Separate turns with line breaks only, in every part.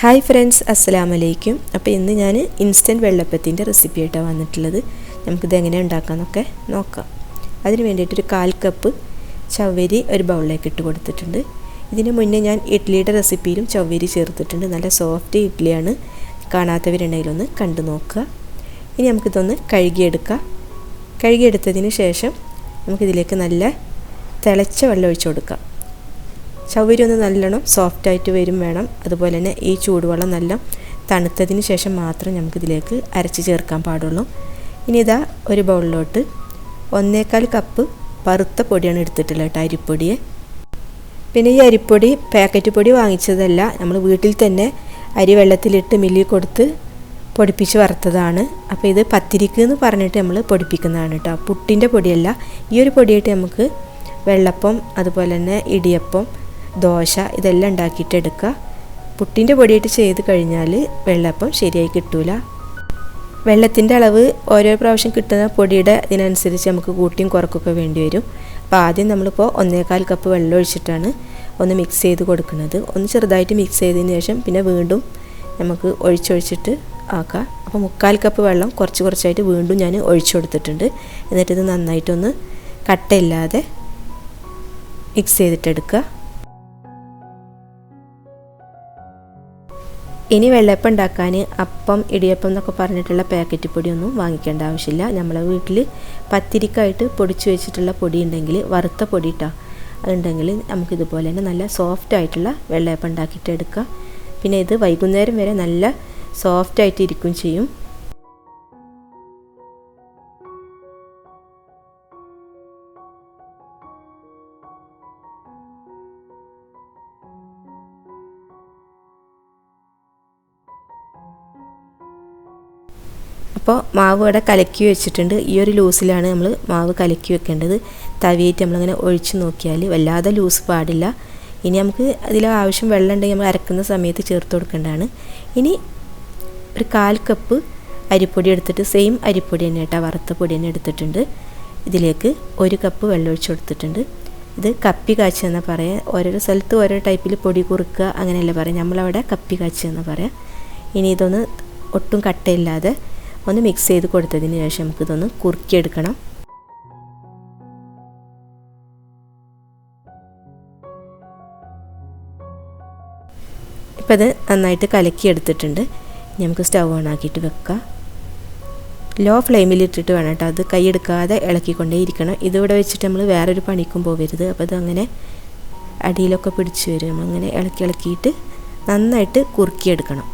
Hi friends അസ്സലാമു അലൈക്കും അപ്പോൾ ഇന്ന് ഞാൻ ഇൻസ്റ്റന്റ് വെള്ളപ്പത്തിന്റെ റെസിപ്പി ആയിട്ടാണ് വന്നിട്ടുള്ളത്. നമുക്കിത് എങ്ങനെ ഉണ്ടാക്കാമെന്നൊക്കെ നോക്കാം. അതിന് വേണ്ടിയിട്ടൊരു കാൽ കപ്പ് ചവ്വരി ഒരു ബൗളിലേക്ക് ഇട്ട് കൊടുത്തിട്ടുണ്ട്. ഇതിന് മുന്നേ ഞാൻ ഇഡ്ഡലിയുടെ റെസിപ്പിയിലും ചവ്വരി ചേർത്തിട്ടുണ്ട്. നല്ല സോഫ്റ്റ് ഇഡ്ഡലിയാണ് കാണാത്തവരുണ്ടെങ്കിൽ ഒന്ന് കണ്ടു നോക്കുക. ഇനി നമുക്കിതൊന്ന് കഴുകിയെടുക്കാം. കഴുകിയെടുത്തതിന് ശേഷം നമുക്കിതിലേക്ക് നല്ല തിളച്ച വെള്ളം ഒഴിച്ചു കൊടുക്കാം. ചവ്വരി ഒന്ന് നല്ലോണം സോഫ്റ്റായിട്ട് വരും വേണം. അതുപോലെ തന്നെ ഈ ചൂടുവെള്ളം നല്ല തണുത്തതിന് ശേഷം മാത്രം നമുക്കിതിലേക്ക് അരച്ച് ചേർക്കാൻ പാടുള്ളൂ. ഇനി ഇതാ ഒരു ബൗളിലോട്ട് ഒന്നേക്കാൽ കപ്പ് വറുത്ത പൊടിയാണ് എടുത്തിട്ടുള്ളത് കേട്ടോ അരിപ്പൊടിയെ. പിന്നെ ഈ അരിപ്പൊടി പാക്കറ്റ് പൊടി വാങ്ങിച്ചതല്ല നമ്മൾ വീട്ടിൽ തന്നെ അരി വെള്ളത്തിലിട്ട് മില്ലിൽ കൊടുത്ത് പൊടിപ്പിച്ച് വറുത്തതാണ്. അപ്പോൾ ഇത് പത്തിരിക്ക് എന്ന് പറഞ്ഞിട്ട് നമ്മൾ പൊടിപ്പിക്കുന്നതാണ് കേട്ടോ. പുട്ടിന്റെ പൊടിയല്ല ഈ ഒരു പൊടിയായിട്ട് നമുക്ക് വെള്ളപ്പം അതുപോലെ തന്നെ ഇടിയപ്പം ദോശ ഇതെല്ലാം ഉണ്ടാക്കിയിട്ട് എടുക്കുക. പുട്ടിന്റെ പൊടിയായിട്ട് ചെയ്ത് കഴിഞ്ഞാൽ വെള്ളപ്പം ശരിയായി കിട്ടൂല. വെള്ളത്തിന്റെ അളവ് ഓരോ പ്രാവശ്യം കിട്ടുന്ന പൊടിയുടെ ഇതിനനുസരിച്ച് നമുക്ക് കൂട്ടിയും കുറക്കൊക്കെ വേണ്ടി വരും. അപ്പോൾ ആദ്യം നമ്മളിപ്പോൾ ഒന്നേകാൽ കപ്പ് വെള്ളം ഒഴിച്ചിട്ടാണ് ഒന്ന് മിക്സ് ചെയ്ത് കൊടുക്കുന്നത്. ഒന്ന് ചെറുതായിട്ട് മിക്സ് ചെയ്തതിന് ശേഷം പിന്നെ വീണ്ടും നമുക്ക് ഒഴിച്ചൊഴിച്ചിട്ട് ആക്കാം. അപ്പോൾ മുക്കാൽ കപ്പ് വെള്ളം കുറച്ച് കുറച്ചായിട്ട് വീണ്ടും ഞാൻ ഒഴിച്ചു കൊടുത്തിട്ടുണ്ട്. എന്നിട്ടിത് നന്നായിട്ടൊന്ന് കട്ടയില്ലാതെ മിക്സ് ചെയ്തിട്ടെടുക്കുക. ഇനി വെള്ളപ്പം ഉണ്ടാക്കാൻ അപ്പം ഇടിയപ്പം എന്നൊക്കെ പറഞ്ഞിട്ടുള്ള പാക്കറ്റ് പൊടിയൊന്നും വാങ്ങിക്കേണ്ട ആവശ്യമില്ല. നമ്മളെ വീട്ടിൽ പത്തിരിക്കായിട്ട് പൊടിച്ചു വെച്ചിട്ടുള്ള പൊടി ഉണ്ടെങ്കിൽ വറുത്ത പൊടി ഇട്ടാ അതുണ്ടെങ്കിൽ നമുക്കിതുപോലെ തന്നെ നല്ല സോഫ്റ്റ് ആയിട്ടുള്ള വെള്ളയപ്പം ഉണ്ടാക്കിയിട്ട് എടുക്കാം. പിന്നെ ഇത് വൈകുന്നേരം വരെ നല്ല സോഫ്റ്റ് ആയിട്ട് ഇരിക്കും ചെയ്യും. അപ്പോൾ മാവ് ഇവിടെ കലക്കി വെച്ചിട്ടുണ്ട്. ഈ ഒരു ലൂസിലാണ് നമ്മൾ മാവ് കലക്കി വെക്കേണ്ടത്. തവിയേറ്റ് നമ്മളിങ്ങനെ ഒഴിച്ച് നോക്കിയാൽ വല്ലാതെ ലൂസ് പാടില്ല. ഇനി നമുക്ക് അതിൽ ആവശ്യം വെള്ളം ഉണ്ടെങ്കിൽ നമ്മൾ അരക്കുന്ന സമയത്ത് ചേർത്ത് കൊടുക്കേണ്ടതാണ്. ഇനി ഒരു കാൽ കപ്പ് അരിപ്പൊടി എടുത്തിട്ട് സെയിം അരിപ്പൊടി തന്നെ കേട്ടോ വറുത്ത പൊടി തന്നെ എടുത്തിട്ടുണ്ട്. ഇതിലേക്ക് ഒരു കപ്പ് വെള്ളം ഒഴിച്ച് കൊടുത്തിട്ടുണ്ട്. ഇത് കപ്പി കാച്ച എന്ന് പറയാം. ഓരോരോ സ്ഥലത്ത് ഓരോ ടൈപ്പിൽ പൊടി കുറുക്കുക അങ്ങനെയല്ല പറയാം. നമ്മളവിടെ കപ്പി കാച്ചി എന്ന് പറയാം. ഇനി ഇതൊന്ന് ഒട്ടും കട്ടയില്ലാതെ ഒന്ന് മിക്സ് ചെയ്ത് കൊടുത്തതിന് ശേഷം നമുക്കിതൊന്ന് കുറുക്കിയെടുക്കണം. ഇപ്പം അത് നന്നായിട്ട് കലക്കിയെടുത്തിട്ടുണ്ട്. നമുക്ക് സ്റ്റവ് ഓൺ ആക്കിയിട്ട് വെക്കാം. ലോ ഫ്ലെയിമിൽ ഇട്ടിട്ട് വേണം കേട്ടോ. അത് കൈയെടുക്കാതെ ഇളക്കിക്കൊണ്ടേ ഇരിക്കണം. ഇതിവിടെ വെച്ചിട്ട് നമ്മൾ വേറൊരു പണിക്കും പോവരുത് അപ്പോൾ അതങ്ങനെ അടിയിലൊക്കെ പിടിച്ച് വരും. നമ്മളങ്ങനെ ഇളക്കി ഇളക്കിയിട്ട് നന്നായിട്ട് കുറുക്കിയെടുക്കണം.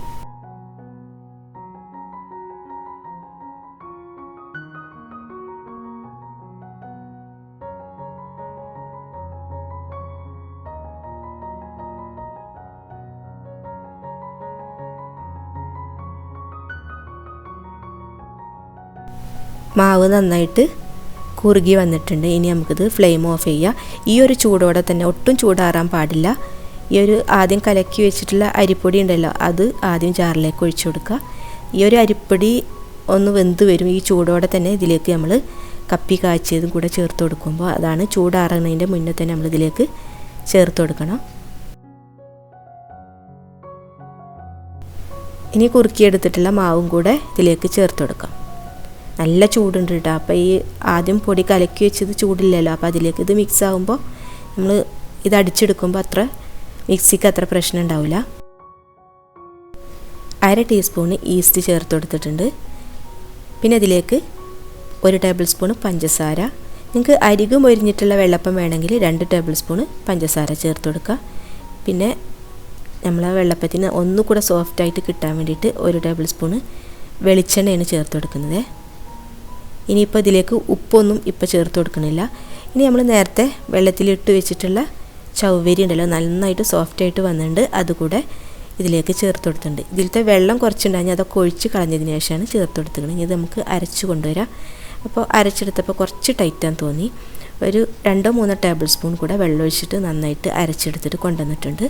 മാവ് നന്നായിട്ട് കുറുകി വന്നിട്ടുണ്ട്. ഇനി നമുക്കിത് ഫ്ലെയിം ഓഫ് ചെയ്യാം. ഈ ഒരു ചൂടോടെ തന്നെ ഒട്ടും ചൂടാറാൻ പാടില്ല. ഈ ഒരു ആദ്യം കലക്കി വെച്ചിട്ടുള്ള അരിപ്പൊടി ഉണ്ടല്ലോ അത് ആദ്യം ജാറിലേക്ക് ഒഴിച്ചു കൊടുക്കുക. ഈ ഒരു അരിപ്പൊടി ഒന്ന് വെന്ത് വരും. ഈ ചൂടോടെ തന്നെ ഇതിലേക്ക് നമ്മൾ കപ്പി കാച്ചിയതും കൂടെ ചേർത്ത് കൊടുക്കുമ്പോൾ അതാണ് ചൂടാറുന്നതിന്റെ മുന്നേ തന്നെ നമ്മൾ ഇതിലേക്ക് ചേർത്ത് കൊടുക്കണം. ഇനി കുറുക്കിയെടുത്തിട്ടുള്ള മാവും കൂടെ ഇതിലേക്ക് ചേർത്ത് കൊടുക്കാം. നല്ല ചൂടുണ്ട് കേട്ടോ അപ്പോൾ ഈ ആദ്യം പൊടി കലക്കി വെച്ചത് ചൂടില്ലല്ലോ. അപ്പോൾ അതിലേക്ക് ഇത് മിക്സ് ആകുമ്പോൾ നമ്മൾ ഇത് അടിച്ചെടുക്കുമ്പോൾ അത്ര മിക്സിക്ക് അത്ര പ്രശ്നം ഉണ്ടാവില്ല അര ടീസ്പൂണ് ഈസ്റ്റ് ചേർത്ത് കൊടുത്തിട്ടുണ്ട്. പിന്നെ അതിലേക്ക് ഒരു ടേബിൾ സ്പൂണ് പഞ്ചസാര. നിങ്ങൾക്ക് അരികു മൊരിഞ്ഞിട്ടുള്ള വെള്ളപ്പം വേണമെങ്കിൽ രണ്ട് ടേബിൾ സ്പൂണ് പഞ്ചസാര ചേർത്ത് കൊടുക്കുക. പിന്നെ നമ്മൾ ആ വെള്ളപ്പത്തിന് ഒന്നുകൂടെ സോഫ്റ്റായിട്ട് കിട്ടാൻ വേണ്ടിയിട്ട് ഒരു ടേബിൾ സ്പൂണ് വെളിച്ചെണ്ണയാണ് ചേർത്ത് കൊടുക്കുന്നത്. ഇനിയിപ്പോൾ ഇതിലേക്ക് ഉപ്പൊന്നും ഇപ്പോൾ ചേർത്ത് കൊടുക്കണില്ല. ഇനി നമ്മൾ നേരത്തെ വെള്ളത്തിലിട്ട് വെച്ചിട്ടുള്ള ചവ്വരി ഉണ്ടല്ലോ നന്നായിട്ട് സോഫ്റ്റായിട്ട് വന്നിട്ടുണ്ട്. അതുകൂടെ ഇതിലേക്ക് ചേർത്ത് കൊടുത്തിട്ടുണ്ട്. ഇതിലത്തെ വെള്ളം കുറച്ചുണ്ടായി അതൊക്കെ ഒഴിച്ച് കളഞ്ഞതിന് ശേഷമാണ് ചേർത്ത് കൊടുത്തിരിക്കുന്നത്. ഇത് നമുക്ക് അരച്ച് കൊണ്ടുവരാം. അപ്പോൾ അരച്ചെടുത്തപ്പോൾ കുറച്ച് ടൈറ്റാൻ തോന്നി. ഒരു രണ്ടോ മൂന്നോ ടേബിൾ സ്പൂൺ കൂടെ വെള്ളം ഒഴിച്ചിട്ട് നന്നായിട്ട് അരച്ചെടുത്തിട്ട് കൊണ്ടുവന്നിട്ടുണ്ട്.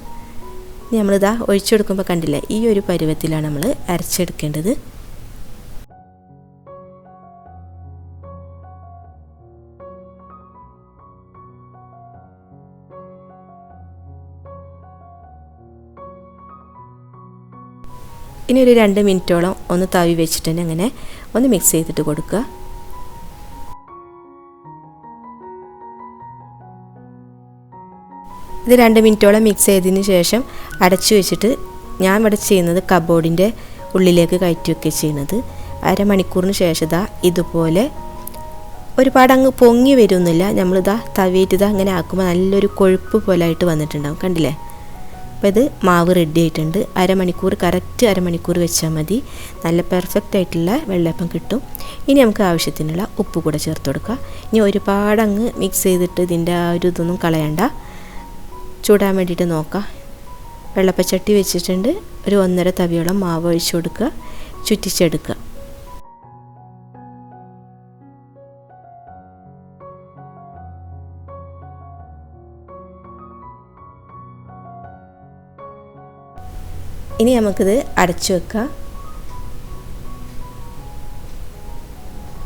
ഇനി നമ്മളിതാ ഒഴിച്ചെടുക്കുമ്പോൾ കണ്ടില്ലേ ഈ ഒരു പരുവത്തിലാണ് നമ്മൾ അരച്ചെടുക്കേണ്ടത്. ഇനി ഒരു രണ്ട് മിനിറ്റോളം ഒന്ന് തവി വെച്ചിട്ട് തന്നെ അങ്ങനെ ഒന്ന് മിക്സ് ചെയ്തിട്ട് കൊടുക്കുക. ഇത് രണ്ട് മിനിറ്റോളം മിക്സ് ചെയ്തതിന് ശേഷം അടച്ചു വെച്ചിട്ട് ഞാൻ ഇവിടെ ചെയ്യുന്നത് കബോർഡിന്റെ ഉള്ളിലേക്ക് കയറ്റി ചെയ്യുന്നത്. അരമണിക്കൂറിന് ശേഷം ഇതാ ഇതുപോലെ ഒരുപാട് അങ്ങ് പൊങ്ങി വരുന്നില്ല. നമ്മളിതാ തവിയിട്ട് ഇതാ അങ്ങനെ ആക്കുമ്പോൾ നല്ലൊരു കൊഴുപ്പ് പോലായിട്ട് വന്നിട്ടുണ്ടാവും. കണ്ടില്ലേ? അപ്പോൾ ഇത് മാവ് റെഡി ആയിട്ടുണ്ട്. അരമണിക്കൂർ കറക്റ്റ് അരമണിക്കൂർ വെച്ചാൽ മതി. നല്ല പെർഫെക്റ്റ് ആയിട്ടുള്ള വെള്ളപ്പം കിട്ടും. ഇനി നമുക്ക് ആവശ്യത്തിനുള്ള ഉപ്പ് കൂടെ ചേർത്ത് കൊടുക്കുക ഇനി ഒരുപാട് അങ്ങ് മിക്സ് ചെയ്തിട്ട് ഇതിന്റെ ആ ഒരു ഇതൊന്നും കളയണ്ട. ചൂടാൻ വേണ്ടിയിട്ട് നോക്കാം. വെള്ളപ്പച്ചട്ടി വെച്ചിട്ടുണ്ട്. ഒരു ഒന്നര തവിയോളം മാവ് ഒഴിച്ചു കൊടുക്കുക. ചുറ്റിച്ചെടുക്കുക. ഇനി നമുക്കിത് അടച്ചു വെക്കാം.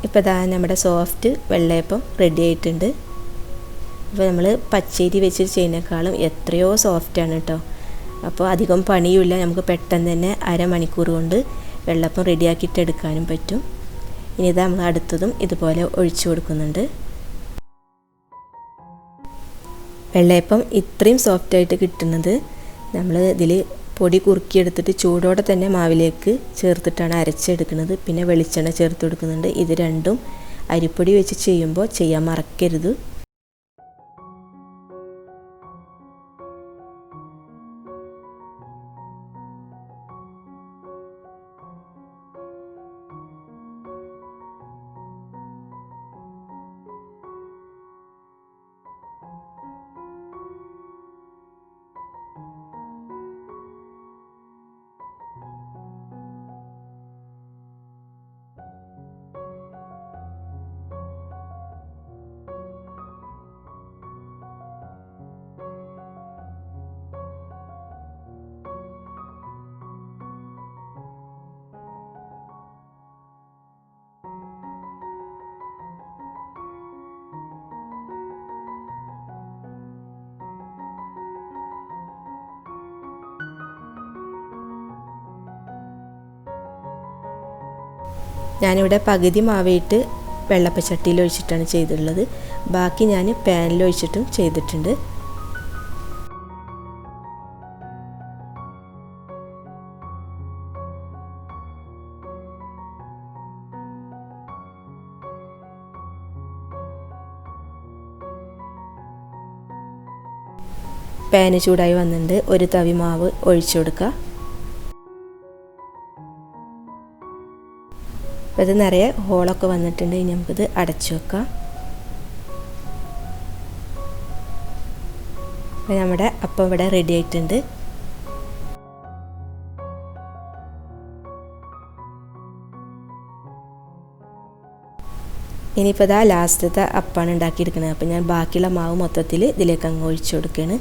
ഇപ്പോൾ ഇതാ നമ്മുടെ സോഫ്റ്റ് വെള്ളയപ്പം റെഡി ആയിട്ടുണ്ട്. അപ്പോൾ നമ്മൾ പച്ചരി വെച്ച് ചെയ്യുന്നേക്കാളും എത്രയോ സോഫ്റ്റാണ് കേട്ടോ അപ്പോൾ അധികം പണിയുമില്ല. നമുക്ക് പെട്ടെന്ന് തന്നെ അരമണിക്കൂർ കൊണ്ട് വെള്ളപ്പം റെഡിയാക്കിയിട്ടെടുക്കാനും പറ്റും. ഇനി ഇതാ നമ്മൾ അടുത്തതും ഇതുപോലെ ഒഴിച്ചു കൊടുക്കുന്നുണ്ട്. വെള്ളയപ്പം ഇത്രയും സോഫ്റ്റായിട്ട് കിട്ടുന്നത് നമ്മൾ ഇതിൽ പൊടി കുറുക്കിയെടുത്തിട്ട് ചൂടോടെ തന്നെ മാവിലേക്ക് ചേർത്തിട്ടാണ് അരച്ചെടുക്കുന്നത്. പിന്നെ വെളിച്ചെണ്ണ ചേർത്ത് കൊടുക്കുന്നുണ്ട്. ഇത് രണ്ടും അരിപ്പൊടി വെച്ച് ചെയ്യുമ്പോൾ ചെയ്യാൻ മറക്കരുത്. ഞാനിവിടെ പകുതി മാവിട്ട് വെള്ളപ്പച്ചട്ടിയിൽ ഒഴിച്ചിട്ടാണ് ചെയ്തിട്ടുള്ളത്. ബാക്കി ഞാൻ പാനിൽ ഒഴിച്ചിട്ടും ചെയ്തിട്ടുണ്ട്. പാന് ചൂടായി വന്നിട്ടുണ്ട്. ഒരു തവി മാവ് ഒഴിച്ചു കൊടുക്കുക. അപ്പോൾ ഇത് നിറയെ ഹോളൊക്കെ വന്നിട്ടുണ്ട്. ഇനി നമുക്കിത് അടച്ചു വെക്കാം. അപ്പോൾ നമ്മുടെ അപ്പം ഇവിടെ റെഡി ആയിട്ടുണ്ട്. ഇനിയിപ്പോൾ ഇതാ ലാസ്റ്റത്തെ അപ്പാണ് ഉണ്ടാക്കിയെടുക്കുന്നത്. അപ്പോൾ ഞാൻ ബാക്കിയുള്ള മാവ് മൊത്തത്തിൽ ഇതിലേക്ക് അങ്ങ് ഒഴിച്ചു കൊടുക്കുകയാണ്.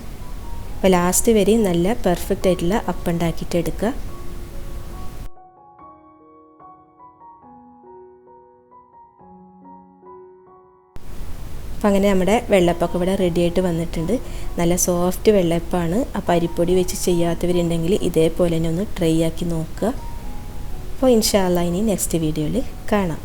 അപ്പോൾ ലാസ്റ്റ് വരെയും നല്ല പെർഫെക്റ്റ് ആയിട്ടുള്ള അപ്പം ഉണ്ടാക്കിയിട്ട് എടുക്കുക. അപ്പോൾ അങ്ങനെ നമ്മുടെ വെള്ളപ്പൊക്കെ ഇവിടെ റെഡി ആയിട്ട് വന്നിട്ടുണ്ട്. നല്ല സോഫ്റ്റ് വെള്ളപ്പമാണ് അപ്പോൾ അരിപ്പൊടി വെച്ച് ചെയ്യാത്തവരുണ്ടെങ്കിൽ ഇതേപോലെ തന്നെ ഒന്ന് ട്രൈ ആക്കി നോക്കുക. അപ്പോൾ ഇൻഷാല്ല ഇനി നെക്സ്റ്റ് വീഡിയോയിൽ കാണാം.